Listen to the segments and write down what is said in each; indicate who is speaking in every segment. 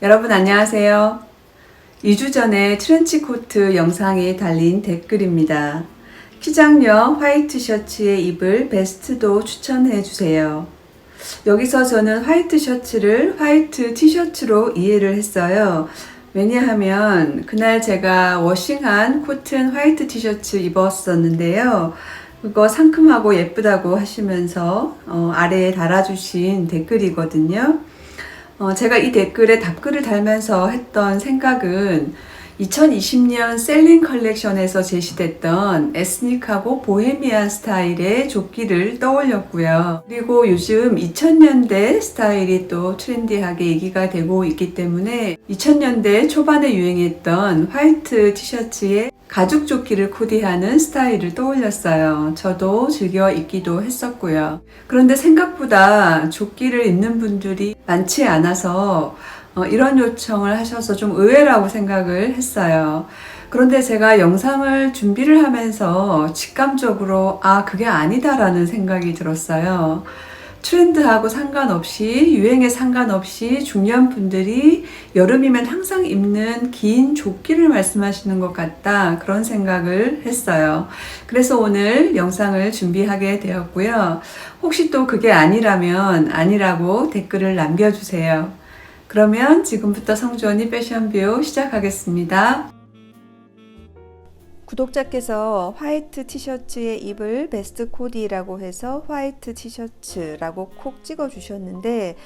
Speaker 1: 여러분 안녕하세요. 2주 전에 트렌치 코트 영상에 달린 댓글입니다. 키장녀 화이트 셔츠에 입을 베스트도 추천해 주세요. 여기서 저는 화이트 셔츠를 화이트 티셔츠로 이해를 했어요. 왜냐하면 그날 제가 워싱한 코튼 화이트 티셔츠 입었었는데요. 그거 상큼하고 예쁘다고 하시면서 어, 아래에 달아주신 댓글이거든요. 어, 제가 이 댓글에 답글을 달면서 했던 생각은 2020년 셀링 컬렉션에서 제시됐던 에스닉하고 보헤미안 스타일의 조끼를 떠올렸고요. 그리고 요즘 2000년대 스타일이 또 트렌디하게 얘기가 되고 있기 때문에 2000년대 초반에 유행했던 화이트 티셔츠에 가죽 조끼를 코디하는 스타일을 떠올렸어요. 저도 즐겨 입기도 했었고요. 그런데 생각보다 조끼를 입는 분들이 많지 않아서 어, 이런 요청을 하셔서 좀 의외라고 생각을 했어요. 그런데 제가 영상을 준비를 하면서 직감적으로 아, 그게 아니다라는 생각이 들었어요. 트렌드하고 상관없이 유행에 상관없이 중년 분들이 여름이면 항상 입는 긴 조끼를 말씀하시는 것 같다 그런 생각을 했어요. 그래서 오늘 영상을 준비하게 되었고요. 혹시 또 그게 아니라면 아니라고 댓글을 남겨주세요. 그러면 지금부터 성주언니 패션뷰 시작하겠습니다. 구독자께서 화이트 티셔츠에 입을 베스트 코디라고 해서 화이트 티셔츠라고 콕 찍어 주셨는데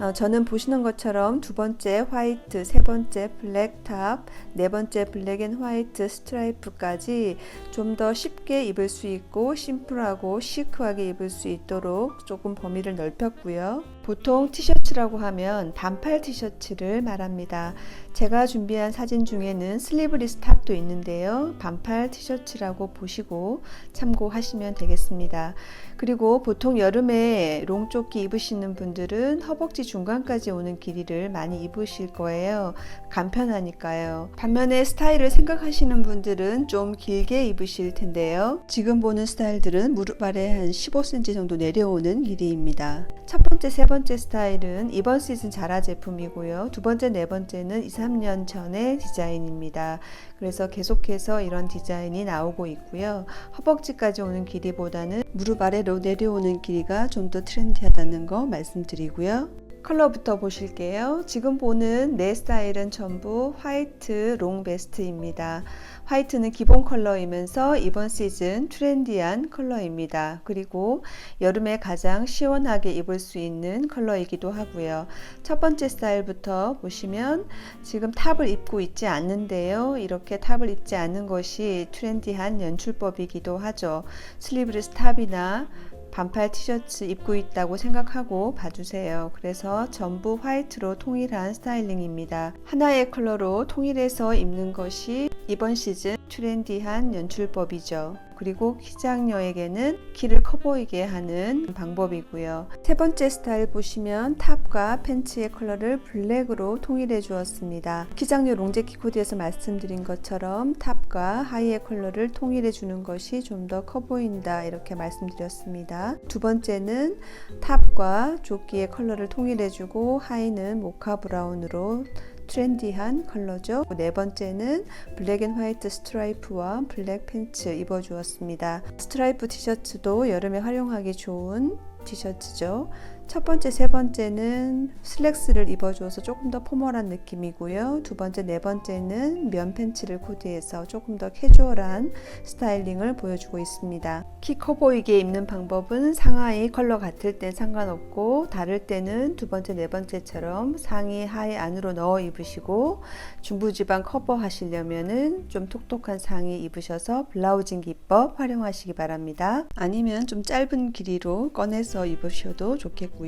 Speaker 1: 어, 저는 보시는 것처럼 두 번째 화이트, 세 번째 블랙 탑, 네 번째 블랙 앤 화이트 스트라이프까지 좀 더 쉽게 입을 수 있고 심플하고 시크하게 입을 수 있도록 조금 범위를 넓혔고요. 보통 티셔츠라고 하면 반팔 티셔츠를 말합니다. 제가 준비한 사진 중에는 슬리브리스 탑도 있는데요. 반팔 티셔츠라고 보시고 참고하시면 되겠습니다. 그리고 보통 여름에 롱조끼 입으시는 분들은 허벅지 중간까지 오는 길이를 많이 입으실 거예요. 간편하니까요. 반면에 스타일을 생각하시는 분들은 좀 길게 입으실 텐데요. 지금 보는 스타일들은 무릎 아래 한 15cm 정도 내려오는 길이입니다. 첫 번째, 세 번째 스타일은 이번 시즌 자라 제품이고요. 두 번째, 네 번째는 2, 3년 전의 디자인입니다. 그래서 계속해서 이런 디자인이 나오고 있고요. 허벅지까지 오는 길이보다는 무릎 아래로 내려오는 길이가 좀 더 트렌디하다는 거 말씀드리고요. 컬러부터 보실게요. 지금 보는 네 스타일은 전부 화이트 롱 베스트입니다. 화이트는 기본 컬러이면서 이번 시즌 트렌디한 컬러입니다. 그리고 여름에 가장 시원하게 입을 수 있는 컬러이기도 하고요. 첫 번째 스타일부터 보시면 지금 탑을 입고 있지 않는데요. 이렇게 탑을 입지 않는 것이 트렌디한 연출법이기도 하죠. 슬리브리스 탑이나 반팔 티셔츠 입고 있다고 생각하고 봐주세요. 그래서 전부 화이트로 통일한 스타일링입니다. 하나의 컬러로 통일해서 입는 것이 이번 시즌 트렌디한 연출법이죠. 그리고 키장녀에게는 키를 커 보이게 하는 방법이고요. 세 번째 스타일 보시면 탑과 팬츠의 컬러를 블랙으로 통일해 주었습니다. 키장녀 롱재키 코디에서 말씀드린 것처럼 탑과 하의의 컬러를 통일해 주는 것이 좀 더 커 보인다 이렇게 말씀드렸습니다. 두 번째는 탑과 조끼의 컬러를 통일해 주고 하의는 모카 브라운으로 트렌디한 컬러죠. 네 번째는 블랙 앤 화이트 스트라이프와 블랙 팬츠 입어주었습니다. 스트라이프 티셔츠도 여름에 활용하기 좋은 티셔츠죠. 첫 번째, 세 번째는 슬랙스를 입어줘서 조금 더 포멀한 느낌이고요. 두 번째, 네 번째는 면 팬츠를 코디해서 조금 더 캐주얼한 스타일링을 보여주고 있습니다. 키 커 보이게 입는 방법은 상하이 컬러 같을 땐 상관없고 다를 때는 두 번째, 네 번째처럼 상의, 하의 안으로 넣어 입으시고 중부지방 커버 하시려면은 좀 톡톡한 상의 입으셔서 블라우징 기법 활용하시기 바랍니다. 아니면 좀 짧은 길이로 꺼내서 입으셔도 좋겠고요.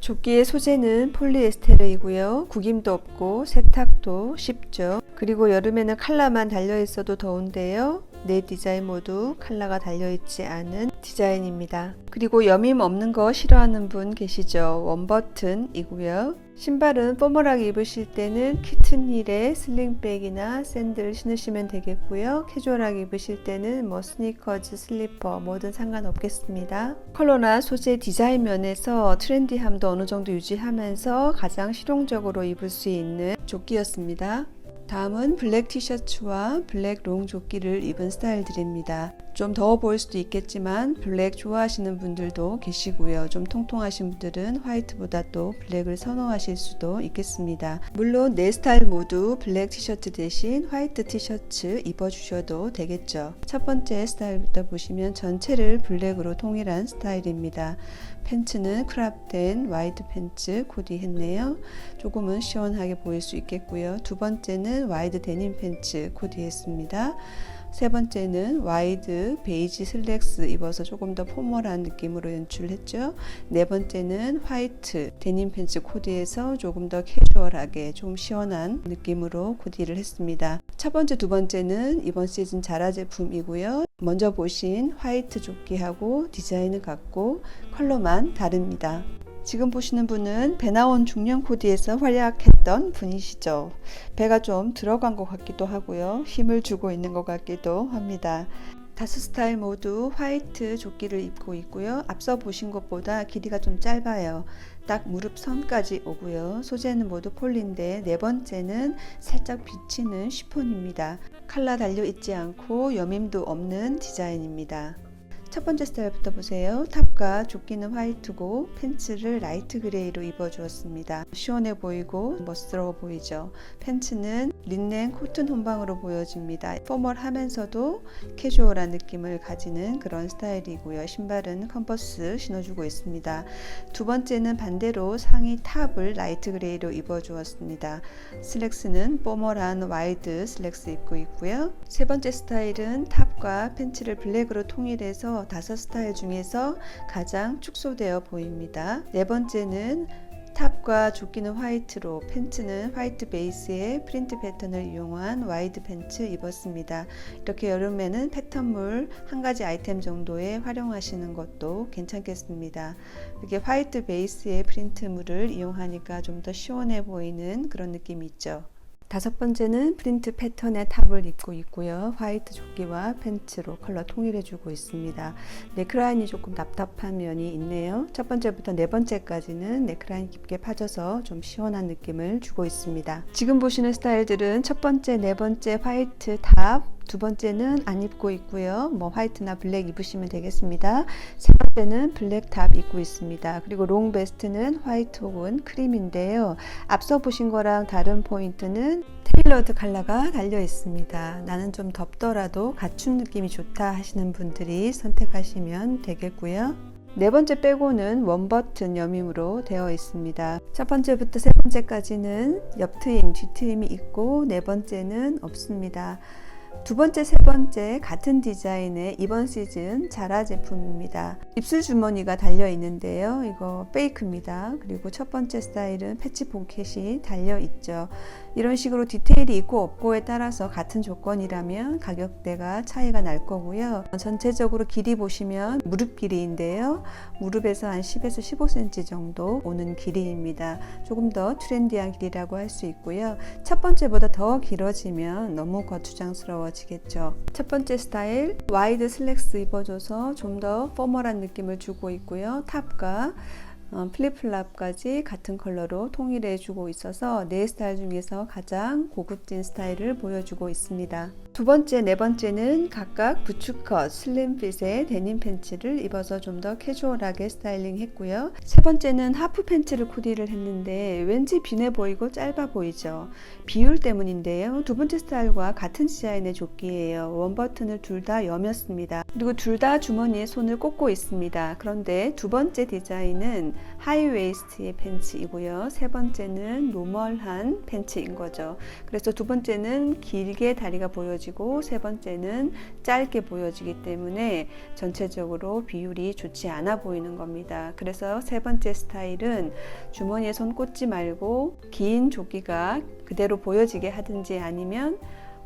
Speaker 1: 조끼의 소재는 폴리에스테르이고요. 구김도 없고 세탁도 쉽죠. 그리고 여름에는 칼라만 달려 있어도 더운데요. 네 디자인 모두 컬러가 달려있지 않은 디자인입니다. 그리고 여밈 없는 거 싫어하는 분 계시죠? 원버튼이고요. 신발은 포멀하게 입으실 때는 키튼힐에 슬링백이나 샌들 신으시면 되겠고요. 캐주얼하게 입으실 때는 뭐 스니커즈, 슬리퍼 뭐든 상관없겠습니다. 컬러나 소재 디자인 면에서 트렌디함도 어느 정도 유지하면서 가장 실용적으로 입을 수 있는 조끼였습니다. 다음은 블랙 티셔츠와 블랙 롱 조끼를 입은 스타일들입니다. 좀 더워 보일 수도 있겠지만 블랙 좋아하시는 분들도 계시고요. 좀 통통하신 분들은 화이트보다 또 블랙을 선호하실 수도 있겠습니다. 물론 네 스타일 모두 블랙 티셔츠 대신 화이트 티셔츠 입어주셔도 되겠죠. 첫 번째 스타일부터 보시면 전체를 블랙으로 통일한 스타일입니다. 팬츠는 크랍된 와이드 팬츠 코디했네요. 조금은 시원하게 보일 수 있겠고요. 두 번째는 와이드 데님 팬츠 코디했습니다. 세 번째는 와이드 베이지 슬랙스 입어서 조금 더 포멀한 느낌으로 연출했죠. 네 번째는 화이트 데님 팬츠 코디에서 조금 더 캐주얼하게 좀 시원한 느낌으로 코디를 했습니다. 첫 번째, 두 번째는 이번 시즌 자라 제품이고요. 먼저 보신 화이트 조끼하고 디자인은 같고 컬러만 다릅니다. 지금 보시는 분은 배 나온 중년 코디에서 활약했던 분이시죠. 배가 좀 들어간 것 같기도 하고요. 힘을 주고 있는 것 같기도 합니다. 다섯 스타일 모두 화이트 조끼를 입고 있고요. 앞서 보신 것보다 길이가 좀 짧아요. 딱 무릎 선까지 오고요. 소재는 모두 폴리인데 네 번째는 살짝 비치는 쉬폰입니다. 칼라 달려 있지 않고 여밈도 없는 디자인입니다. 첫 번째 스타일부터 보세요. 탑과 조끼는 화이트고 팬츠를 라이트 그레이로 입어 주었습니다. 시원해 보이고 멋스러워 보이죠. 팬츠는 린넨 코튼 혼방으로 보여집니다. 포멀하면서도 캐주얼한 느낌을 가지는 그런 스타일이고요. 신발은 컨버스 신어주고 있습니다. 두 번째는 반대로 상의 탑을 라이트 그레이로 입어 주었습니다. 슬랙스는 포멀한 와이드 슬랙스 입고 있고요. 세 번째 스타일은 탑과 팬츠를 블랙으로 통일해서 다섯 스타일 중에서 가장 축소되어 보입니다. 네 번째는 탑과 조끼는 화이트로 팬츠는 화이트 베이스에 프린트 패턴을 이용한 와이드 팬츠 입었습니다. 이렇게 여름에는 패턴물 한 가지 아이템 정도에 활용하시는 것도 괜찮겠습니다. 이렇게 화이트 베이스의 프린트물을 이용하니까 좀 더 시원해 보이는 그런 느낌이 있죠. 다섯 번째는 프린트 패턴의 탑을 입고 있고요. 화이트 조끼와 팬츠로 컬러 통일해주고 있습니다. 네크라인이 조금 답답한 면이 있네요. 첫 번째부터 네 번째까지는 네크라인 깊게 파져서 좀 시원한 느낌을 주고 있습니다. 지금 보시는 스타일들은 첫 번째, 네 번째 화이트 탑, 두 번째는 안 입고 있고요. 뭐 화이트나 블랙 입으시면 되겠습니다. 세 번째는 블랙 탑 입고 있습니다. 그리고 롱 베스트는 화이트 혹은 크림인데요. 앞서 보신 거랑 다른 포인트는 테일러드 컬러가 달려 있습니다. 나는 좀 덥더라도 갖춘 느낌이 좋다 하시는 분들이 선택하시면 되겠고요. 네 번째 빼고는 원 버튼 여밈으로 되어 있습니다. 첫 번째부터 세 번째까지는 옆 트임, 뒤 트임이 있고 네 번째는 없습니다. 두 번째, 세 번째 같은 디자인의 이번 시즌 자라 제품입니다. 입술 주머니가 달려 있는데요. 이거 페이크입니다. 그리고 첫 번째 스타일은 패치 포켓이 달려 있죠. 이런 식으로 디테일이 있고 없고에 따라서 같은 조건이라면 가격대가 차이가 날 거고요. 전체적으로 길이 보시면 무릎 길이인데요. 무릎에서 한 10에서 15cm 정도 오는 길이입니다. 조금 더 트렌디한 길이라고 할 수 있고요. 첫 번째보다 더 길어지면 너무 거추장스러워지겠죠. 첫 번째 스타일 와이드 슬랙스 입어줘서 좀 더 포멀한 느낌을 주고 있고요. 탑과 어, 플립플랍까지 같은 컬러로 통일해 주고 있어서 네 스타일 중에서 가장 고급진 스타일을 보여주고 있습니다. 두 번째, 네 번째는 각각 부츠컷, 슬림핏의 데님 팬츠를 입어서 좀 더 캐주얼하게 스타일링 했고요. 세 번째는 하프 팬츠를 코디를 했는데 왠지 빈해 보이고 짧아 보이죠. 비율 때문인데요. 두 번째 스타일과 같은 디자인의 조끼예요. 원 버튼을 둘 다 여몄습니다. 그리고 둘 다 주머니에 손을 꽂고 있습니다. 그런데 두 번째 디자인은 하이웨이스트의 팬츠이고요. 세 번째는 노멀한 팬츠인 거죠. 그래서 두 번째는 길게 다리가 보여지고 세 번째는 짧게 보여지기 때문에 전체적으로 비율이 좋지 않아 보이는 겁니다. 그래서 세 번째 스타일은 주머니에 손 꽂지 말고 긴 조끼가 그대로 보여지게 하든지 아니면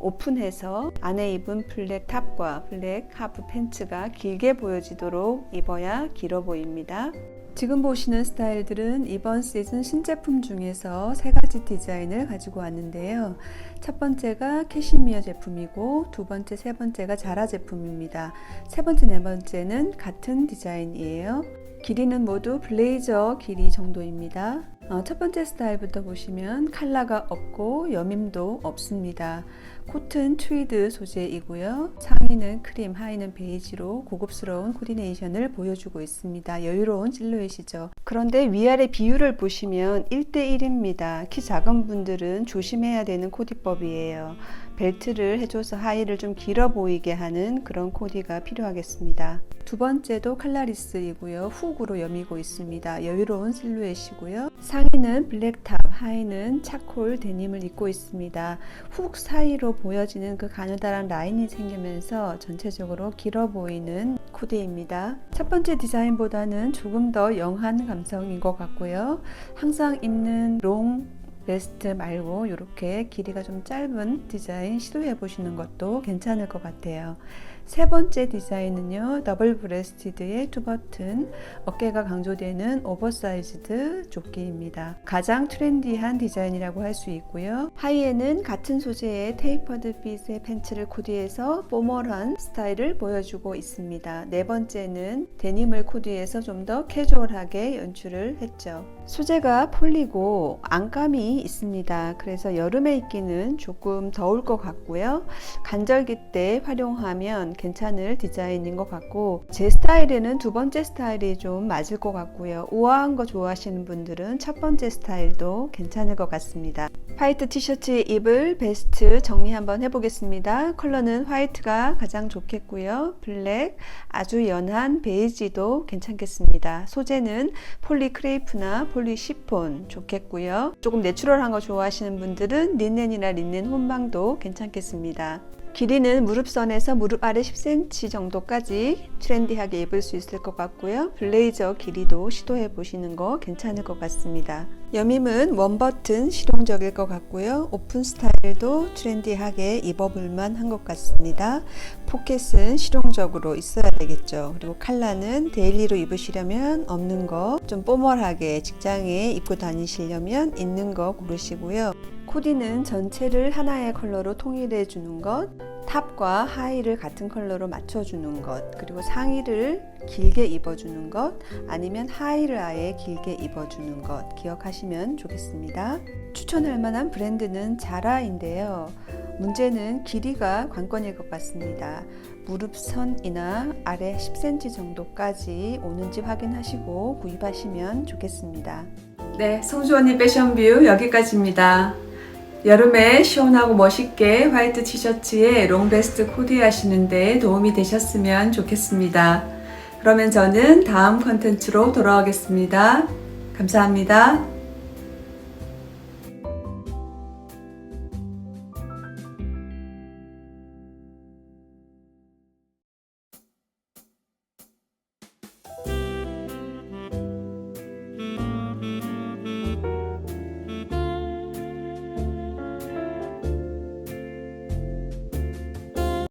Speaker 1: 오픈해서 안에 입은 블랙 탑과 블랙 하프 팬츠가 길게 보여지도록 입어야 길어 보입니다. 지금 보시는 스타일들은 이번 시즌 신제품 중에서 세 가지 디자인을 가지고 왔는데요. 첫 번째가 캐시미어 제품이고 두 번째, 세 번째가 자라 제품입니다. 세 번째, 네 번째는 같은 디자인이에요. 길이는 모두 블레이저 길이 정도입니다. 어, 첫 번째 스타일부터 보시면 컬러가 없고 여밈도 없습니다. 코튼 트위드 소재이고요. 상의는 크림, 하의는 베이지로 고급스러운 코디네이션을 보여주고 있습니다. 여유로운 실루엣이죠. 그런데 위아래 비율을 보시면 1대1입니다. 키 작은 분들은 조심해야 되는 코디법이에요. 벨트를 해줘서 하의를 좀 길어 보이게 하는 그런 코디가 필요하겠습니다. 두 번째도 칼라리스이고요. 훅으로 여미고 있습니다. 여유로운 실루엣이고요. 상의는 블랙탑, 하의는 차콜 데님을 입고 있습니다. 훅 사이로 보여지는 그 가느다란 라인이 생기면서 전체적으로 길어 보이는 코디입니다. 첫 번째 디자인보다는 조금 더 영한 감성인 것 같고요. 항상 입는 롱 베스트 말고 이렇게 길이가 좀 짧은 디자인 시도해 보시는 것도 괜찮을 것 같아요. 세 번째 디자인은요, 더블 브레스티드의 투 버튼, 어깨가 강조되는 오버사이즈드 조끼입니다. 가장 트렌디한 디자인이라고 할 수 있고요. 하의에는 같은 소재의 테이퍼드 핏의 팬츠를 코디해서 포멀한 스타일을 보여주고 있습니다. 네 번째는 데님을 코디해서 좀 더 캐주얼하게 연출을 했죠. 소재가 폴리고 안감이 있습니다. 그래서 여름에 입기는 조금 더울 것 같고요. 간절기 때 활용하면 괜찮을 디자인인 것 같고 제 스타일에는 두 번째 스타일이 좀 맞을 것 같고요. 우아한 거 좋아하시는 분들은 첫 번째 스타일도 괜찮을 것 같습니다. 화이트 티셔츠에 입을 베스트 정리 한번 해보겠습니다. 컬러는 화이트가 가장 좋겠고요. 블랙, 아주 연한 베이지도 괜찮겠습니다. 소재는 폴리 크레이프나 폴리 시폰 좋겠고요. 조금 내추럴한 거 좋아하시는 분들은 린넨이나 린넨 혼방도 괜찮겠습니다. 길이는 무릎선에서 무릎 아래 10cm 정도까지 트렌디하게 입을 수 있을 것 같고요. 블레이저 길이도 시도해 보시는 거 괜찮을 것 같습니다. 여밈은 원버튼 실용적일 것 같고요. 오픈 스타일도 트렌디하게 입어볼만 한 것 같습니다. 포켓은 실용적으로 있어야 되겠죠. 그리고 칼라는 데일리로 입으시려면 없는 거, 좀 뽀멀하게 직장에 입고 다니시려면 있는 거 고르시고요. 코디는 전체를 하나의 컬러로 통일해 주는 것, 탑과 하의를 같은 컬러로 맞춰주는 것, 그리고 상의를 길게 입어주는 것, 아니면 하의를 아예 길게 입어주는 것 기억하시면 좋겠습니다. 추천할 만한 브랜드는 자라인데요. 문제는 길이가 관건일 것 같습니다. 무릎선이나 아래 10cm 정도까지 오는지 확인하시고 구입하시면 좋겠습니다. 네, 성주 언니 패션뷰 여기까지입니다. 여름에 시원하고 멋있게 화이트 티셔츠에 롱베스트 코디 하시는 데 도움이 되셨으면 좋겠습니다. 그러면 저는 다음 컨텐츠로 돌아오겠습니다. 감사합니다.